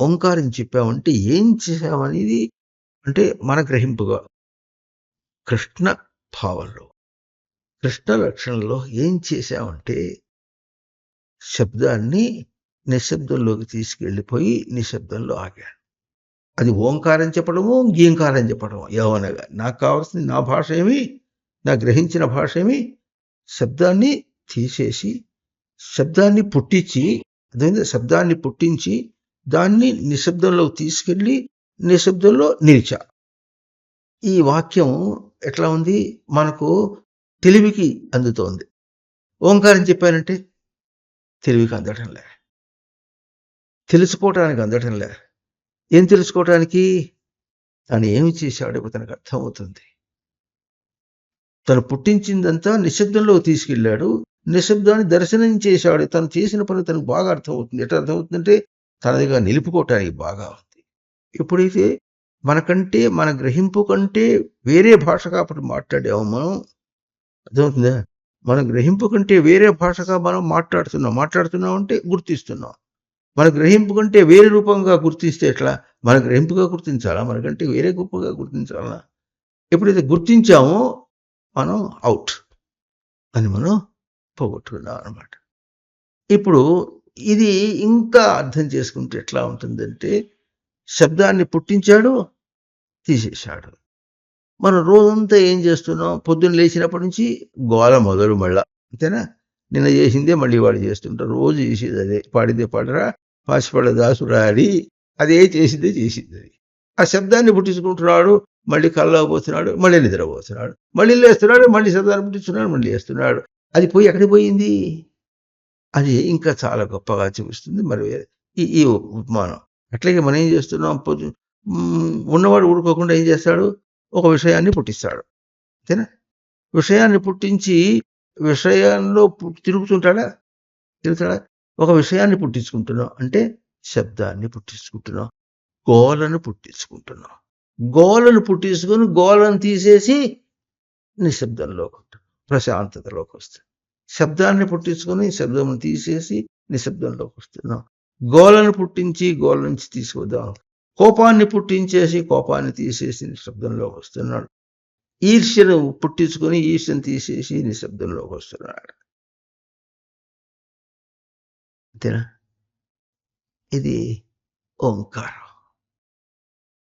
ఓంకారం చెప్పామంటే ఏం చేశామనేది అంటే మన గ్రహింపుగా. కృష్ణ భావంలో కృష్ణ లక్షణంలో ఏం చేశామంటే శబ్దాన్ని నిశ్శబ్దంలోకి తీసుకెళ్ళిపోయి నిశ్శబ్దంలో ఆగాను అది ఓంకారం చెప్పడము గీంకారం చెప్పడము ఏమనగా నాకు కావాల్సింది నా భాష ఏమి? నా గ్రహించిన భాష ఏమి? శబ్దాన్ని తీసేసి శబ్దాన్ని పుట్టించి అదే శబ్దాన్ని పుట్టించి దాన్ని నిశ్శబ్దంలోకి తీసుకెళ్ళి నిశ్శబ్దంలో నిలిచా. ఈ వాక్యం ఎట్లా ఉంది? మనకు తెలివికి అందుతోంది. ఓంకారం చెప్పానంటే తెలివికి అందటంలే తెలుసుకోవటానికి అందటంలే ఏం తెలుసుకోవటానికి? తను ఏమి చేశాడో తనకు అర్థమవుతుంది. తను పుట్టించిందంతా నిశ్శబ్దంలో తీసుకెళ్ళాడు. నిశ్శబ్దాన్ని దర్శనం చేశాడు. తను చేసిన పని తనకు బాగా అర్థమవుతుంది. ఎట్లా అర్థమవుతుందంటే తనదిగా నిలుపుకోవటానికి బాగా ఉంది. ఎప్పుడైతే మనకంటే మన గ్రహింపు కంటే వేరే భాష కాబట్టి మాట్లాడాము మనం అర్థమవుతుందా? మన గ్రహింపు కంటే వేరే భాషగా మనం మాట్లాడుతున్నాం. మాట్లాడుతున్నాం అంటే గుర్తిస్తున్నాం. మన గ్రహింపు కంటే వేరే రూపంగా గుర్తిస్తే ఎట్లా? మన గ్రహింపుగా గుర్తించాలా? మనకంటే వేరే గొప్పగా గుర్తించాలా? ఎప్పుడైతే గుర్తించామో మనం అవుట్ అని మనం పోగొట్టుకున్నాం అనమాట ఇప్పుడు ఇది ఇంకా అర్థం చేసుకుంటే ఎట్లా ఉంటుందంటే శబ్దాన్ని పుట్టించాడు తీసేశాడు. మనం రోజంతా ఏం చేస్తున్నాం? పొద్దున్న లేచినప్పటి నుంచి గోల మొదలు మళ్ళా. అంతేనా? నిన్న చేసిందే మళ్ళీ వాడు చేస్తుంటారు రోజు చేసేది అదే. పాడితే పాడరా పాసిపడ దాసురాడి అదే చేసిందే చేసింది. అది ఆ శబ్దాన్ని పుట్టించుకుంటున్నాడు మళ్ళీ కళ్ళలో పోతున్నాడు మళ్ళీ నిద్రపోతున్నాడు. మళ్ళీ లేస్తున్నాడు మళ్ళీ శబ్దాన్ని పుట్టించున్నాడు మళ్ళీ వేస్తున్నాడు అది పోయి ఎక్కడికి పోయింది? అది ఇంకా చాలా గొప్పగా చూపిస్తుంది మరి ఈ ఈ ఉపమానం. అట్లాగే మనం ఏం చేస్తున్నాం? ఉన్నవాడు ఊరుకోకుండా ఏం చేస్తాడు? ఒక విషయాన్ని పుట్టిస్తాడు. అంతేనా? విషయాన్ని పుట్టించి విషయంలో తిరుగుతుంటాడా? తిరుగుతాడా? ఒక విషయాన్ని పుట్టించుకుంటున్నాం. అంటే శబ్దాన్ని పుట్టించుకుంటున్నాం. గోలను పుట్టించుకుంటున్నాం. గోలను పుట్టించుకొని గోలను తీసేసి నిశ్శబ్దంలోకి ఉంటాం ప్రశాంతతలోకి వస్తాం. శబ్దాన్ని పుట్టించుకొని శబ్దం తీసేసి నిశ్శబ్దంలోకి వస్తున్నాం. గోలను పుట్టించి గోల నుంచి తీసుకువద్దాం. కోపాన్ని పుట్టించేసి కోపాన్ని తీసేసి నిశ్శబ్దంలోకి వస్తున్నాడు. ఈర్ష్యను పుట్టించుకొని ఈర్ష్యను తీసేసి నిశ్శబ్దంలోకి వస్తున్నాడు. అంతేనా? ఇది ఓంకారం.